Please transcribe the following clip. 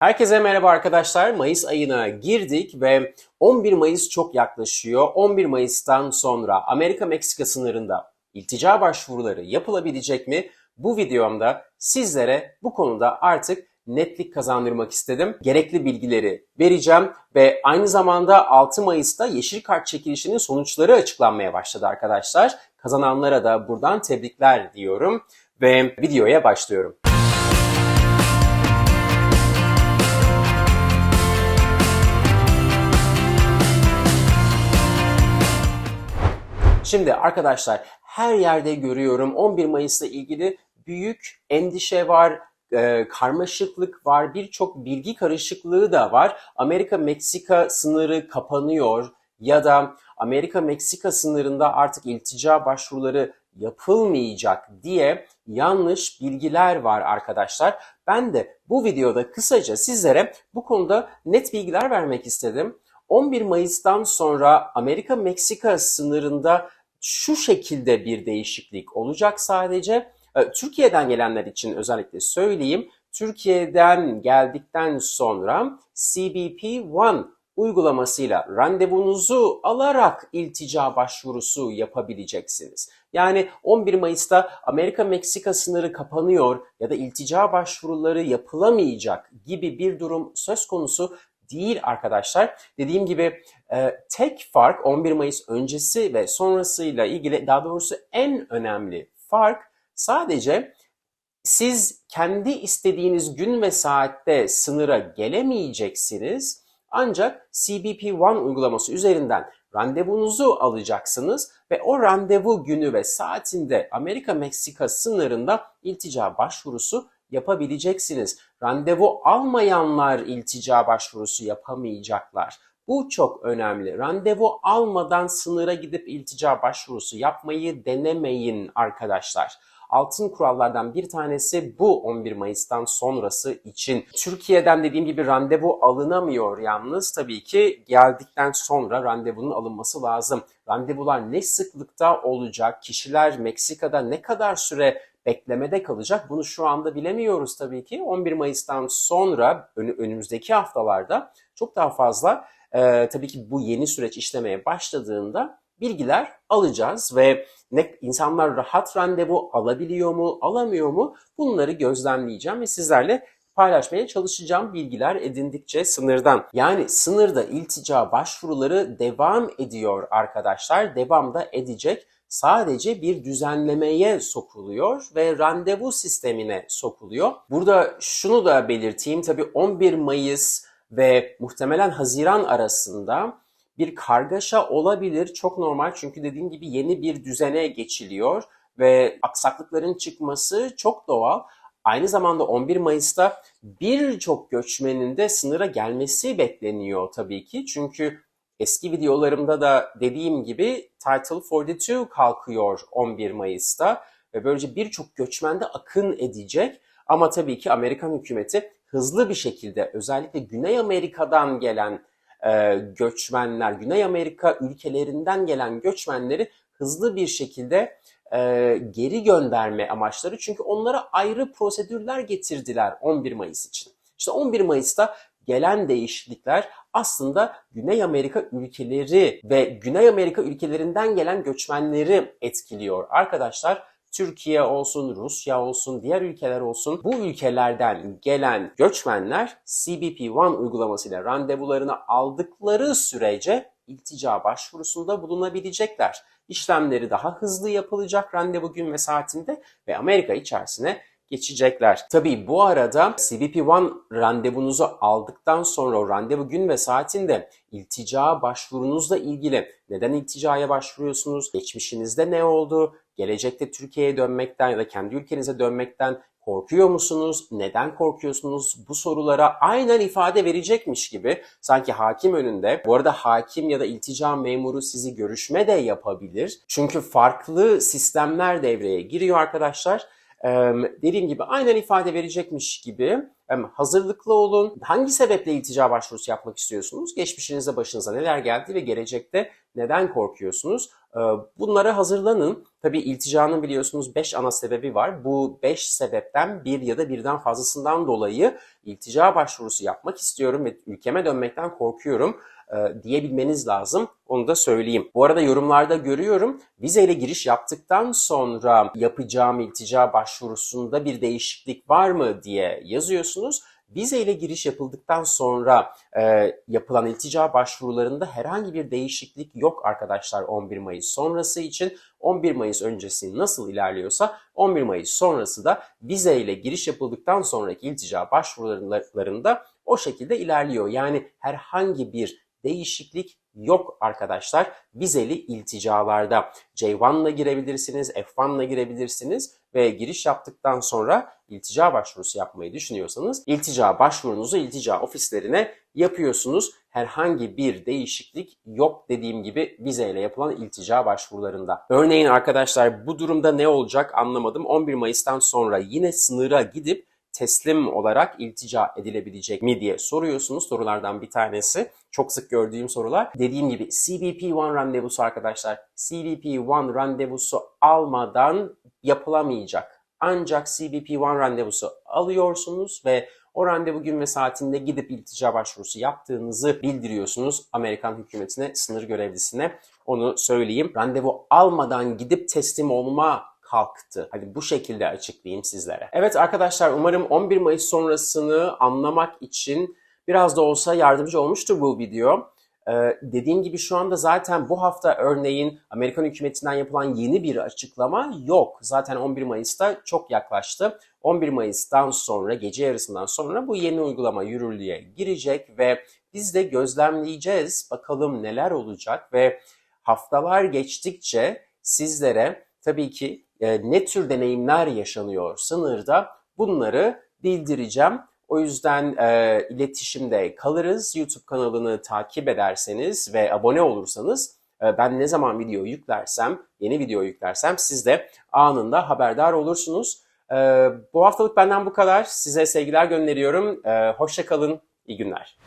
Herkese merhaba arkadaşlar. Mayıs ayına girdik ve 11 Mayıs çok yaklaşıyor. 11 Mayıs'tan sonra Amerika-Meksika sınırında iltica başvuruları yapılabilecek mi? Bu videomda sizlere bu konuda artık netlik kazandırmak istedim. Gerekli bilgileri vereceğim ve aynı zamanda 6 Mayıs'ta yeşil kart çekilişinin sonuçları açıklanmaya başladı arkadaşlar. Kazananlara da buradan tebrikler diyorum ve videoya başlıyorum. Şimdi arkadaşlar her yerde görüyorum 11 Mayıs'la ilgili büyük endişe var, e, karmaşıklık var, birçok bilgi karışıklığı da var. Amerika-Meksika sınırı kapanıyor ya da Amerika-Meksika sınırında artık iltica başvuruları yapılmayacak diye yanlış bilgiler var arkadaşlar. Ben de bu videoda kısaca sizlere bu konuda net bilgiler vermek istedim. 11 Mayıs'tan sonra Amerika-Meksika sınırında şu şekilde bir değişiklik olacak sadece. E, Türkiye'den gelenler için özellikle söyleyeyim. Türkiye'den geldikten sonra CBP-1 uygulamasıyla randevunuzu alarak iltica başvurusu yapabileceksiniz. Yani 11 Mayıs'ta Amerika-Meksika sınırı kapanıyor ya da iltica başvuruları yapılamayacak gibi bir durum söz konusu değil arkadaşlar. Dediğim gibi e, tek fark 11 Mayıs öncesi ve sonrasıyla ilgili daha doğrusu en önemli fark sadece siz kendi istediğiniz gün ve saatte sınıra gelemeyeceksiniz. Ancak CBP-1 uygulaması üzerinden randevunuzu alacaksınız ve o randevu günü ve saatinde Amerika-Meksika sınırında iltica başvurusu yapabileceksiniz. Randevu almayanlar iltica başvurusu yapamayacaklar. Bu çok önemli. Randevu almadan sınıra gidip iltica başvurusu yapmayı denemeyin arkadaşlar. Altın kurallardan bir tanesi bu 11 Mayıs'tan sonrası için. Türkiye'den dediğim gibi randevu alınamıyor yalnız. Tabii ki geldikten sonra randevunun alınması lazım. Randevular ne sıklıkta olacak? Kişiler Meksika'da ne kadar süre beklemede kalacak. Bunu şu anda bilemiyoruz tabii ki. 11 Mayıs'tan sonra önümüzdeki haftalarda çok daha fazla e, tabii ki bu yeni süreç işlemeye başladığında bilgiler alacağız ve ne insanlar rahat randevu alabiliyor mu, alamıyor mu bunları gözlemleyeceğim ve sizlerle paylaşmaya çalışacağım bilgiler edindikçe sınırdan. Yani sınırda iltica başvuruları devam ediyor arkadaşlar. Devam da edecek sadece bir düzenlemeye sokuluyor ve randevu sistemine sokuluyor. Burada şunu da belirteyim tabii 11 Mayıs ve muhtemelen Haziran arasında bir kargaşa olabilir. Çok normal çünkü dediğim gibi yeni bir düzene geçiliyor ve aksaklıkların çıkması çok doğal. Aynı zamanda 11 Mayıs'ta birçok göçmenin de sınıra gelmesi bekleniyor tabii ki. Çünkü Eski videolarımda da dediğim gibi Title 42 kalkıyor 11 Mayıs'ta ve böylece birçok göçmen de akın edecek. Ama tabii ki Amerikan hükümeti hızlı bir şekilde özellikle Güney Amerika'dan gelen e, göçmenler, Güney Amerika ülkelerinden gelen göçmenleri hızlı bir şekilde e, geri gönderme amaçları. Çünkü onlara ayrı prosedürler getirdiler 11 Mayıs için. İşte 11 Mayıs'ta gelen değişiklikler aslında Güney Amerika ülkeleri ve Güney Amerika ülkelerinden gelen göçmenleri etkiliyor. Arkadaşlar Türkiye olsun, Rusya olsun, diğer ülkeler olsun bu ülkelerden gelen göçmenler CBP-1 uygulamasıyla randevularını aldıkları sürece iltica başvurusunda bulunabilecekler. İşlemleri daha hızlı yapılacak randevu gün ve saatinde ve Amerika içerisine geçecekler. Tabii bu arada CBP-1 randevunuzu aldıktan sonra o randevu gün ve saatinde iltica başvurunuzla ilgili neden ilticaya başvuruyorsunuz, geçmişinizde ne oldu, gelecekte Türkiye'ye dönmekten ya da kendi ülkenize dönmekten korkuyor musunuz? Neden korkuyorsunuz? Bu sorulara aynen ifade verecekmiş gibi sanki hakim önünde. Bu arada hakim ya da iltica memuru sizi görüşme de yapabilir. Çünkü farklı sistemler devreye giriyor arkadaşlar dediğim gibi aynen ifade verecekmiş gibi hazırlıklı olun. Hangi sebeple iltica başvurusu yapmak istiyorsunuz? Geçmişinizde başınıza neler geldi ve gelecekte neden korkuyorsunuz? Bunlara hazırlanın. Tabii ilticanın biliyorsunuz 5 ana sebebi var. Bu 5 sebepten bir ya da birden fazlasından dolayı iltica başvurusu yapmak istiyorum ve ülkeme dönmekten korkuyorum e, diyebilmeniz lazım. Onu da söyleyeyim. Bu arada yorumlarda görüyorum. Vizeyle giriş yaptıktan sonra yapacağım iltica başvurusunda bir değişiklik var mı diye yazıyorsunuz. Vizeyle giriş yapıldıktan sonra e, yapılan iltica başvurularında herhangi bir değişiklik yok arkadaşlar 11 Mayıs sonrası için. 11 Mayıs öncesi nasıl ilerliyorsa 11 Mayıs sonrası da vizeyle giriş yapıldıktan sonraki iltica başvurularında o şekilde ilerliyor. Yani herhangi bir değişiklik yok arkadaşlar. Vizeli ilticalarda J1'la girebilirsiniz, F1'la girebilirsiniz ve giriş yaptıktan sonra iltica başvurusu yapmayı düşünüyorsanız iltica başvurunuzu iltica ofislerine yapıyorsunuz. Herhangi bir değişiklik yok dediğim gibi vizeyle yapılan iltica başvurularında. Örneğin arkadaşlar bu durumda ne olacak anlamadım. 11 Mayıs'tan sonra yine sınıra gidip teslim olarak iltica edilebilecek mi diye soruyorsunuz. Sorulardan bir tanesi. Çok sık gördüğüm sorular. Dediğim gibi CBP-1 randevusu arkadaşlar. CBP-1 randevusu almadan yapılamayacak. Ancak CBP-1 randevusu alıyorsunuz ve o randevu gün ve saatinde gidip iltica başvurusu yaptığınızı bildiriyorsunuz Amerikan hükümetine, sınır görevlisine. Onu söyleyeyim. Randevu almadan gidip teslim olma kalktı. Hadi bu şekilde açıklayayım sizlere. Evet arkadaşlar umarım 11 Mayıs sonrasını anlamak için biraz da olsa yardımcı olmuştur bu video. Ee, dediğim gibi şu anda zaten bu hafta örneğin Amerikan hükümetinden yapılan yeni bir açıklama yok. Zaten 11 Mayıs'ta çok yaklaştı. 11 Mayıs'tan sonra, gece yarısından sonra bu yeni uygulama yürürlüğe girecek ve biz de gözlemleyeceğiz. Bakalım neler olacak ve haftalar geçtikçe sizlere tabii ki e, ne tür deneyimler yaşanıyor sınırda bunları bildireceğim. O yüzden e, iletişimde kalırız. YouTube kanalını takip ederseniz ve abone olursanız e, ben ne zaman video yüklersem, yeni video yüklersem siz de anında haberdar olursunuz. E, bu haftalık benden bu kadar. Size sevgiler gönderiyorum. E, hoşça kalın, iyi günler.